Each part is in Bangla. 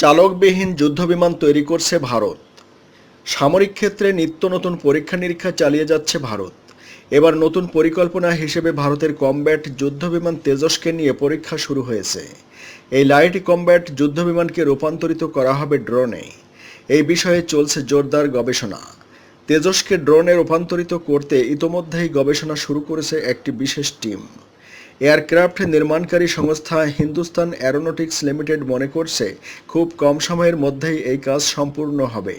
চালকবিহীন যুদ্ধবিমান তৈরি করছে ভারত। সামরিক ক্ষেত্রে নিত্য নতুন পরীক্ষা নিরীক্ষা চালিয়ে যাচ্ছে ভারত। এবার নতুন পরিকল্পনা হিসেবে ভারতের কমব্যাট যুদ্ধবিমান তেজসকে নিয়ে পরীক্ষা শুরু হয়েছে। এই লাইট কমব্যাট যুদ্ধবিমানকে রূপান্তরিত করা হবে ড্রোনে। এই বিষয়ে চলছে জোরদার গবেষণা। তেজসকে ড্রোনে রূপান্তরিত করতে ইতোমধ্যেই গবেষণা শুরু করেছে একটি বিশেষ টিম। এয়ারক্রাফট নির্মাণকারী সংস্থা হিন্দুস্তান অ্যারোনটিক্স লিমিটেড মনে করছে, খুব কম সময়ের মধ্যেই এই কাজ সম্পূর্ণ হবে।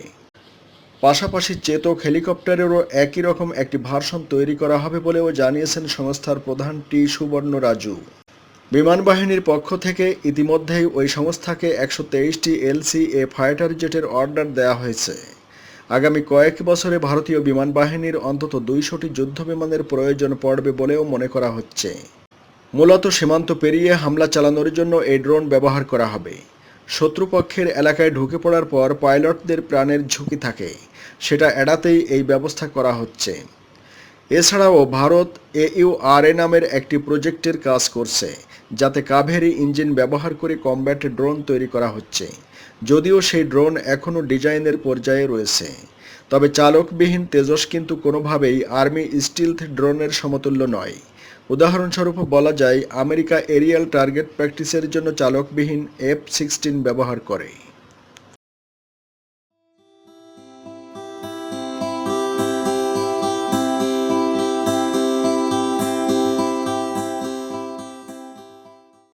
পাশাপাশি চেতক হেলিকপ্টারেরও একই রকম একটি ভার্সন তৈরি করা হবে বলেও জানিয়েছেন সংস্থার প্রধান টি সুবর্ণ রাজু। বিমান বাহিনীর পক্ষ থেকে ইতিমধ্যেই ওই সংস্থাকে একশো তেইশটি এলসি এ ফাইটার জেটের অর্ডার দেওয়া হয়েছে। আগামী কয়েক বছরে ভারতীয় বিমান বাহিনীর অন্তত দুইশোটি যুদ্ধ বিমানের প্রয়োজন পড়বে বলেও মনে করা হচ্ছে। মূলত সীমান্ত পেরিয়ে হামলা চালানোর জন্য এই ড্রোন ব্যবহার করা হবে। শত্রুপক্ষের এলাকায় ঢুকে পড়ার পর পাইলটদের প্রাণের ঝুঁকি থাকে, সেটা এড়াতেই এই ব্যবস্থা করা হচ্ছে। এছাড়াও ভারত এ নামের একটি প্রজেক্টের কাজ করছে, যাতে কাভেরি ইঞ্জিন ব্যবহার করে কমব্যাট ড্রোন তৈরি করা হচ্ছে। যদিও সেই ড্রোন এখনও ডিজাইনের পর্যায়ে রয়েছে, তবে চালকবিহীন তেজস কিন্তু কোনোভাবেই আর্মি স্টিলথ ড্রোনের সমতুল্য নয়। উদাহরণস্বরূপ বলা যায় আমেরিকা এরিয়াল টার্গেট প্র্যাকটিসের জন্য চালকবিহীন এফ সিক্সটিন ব্যবহার করে।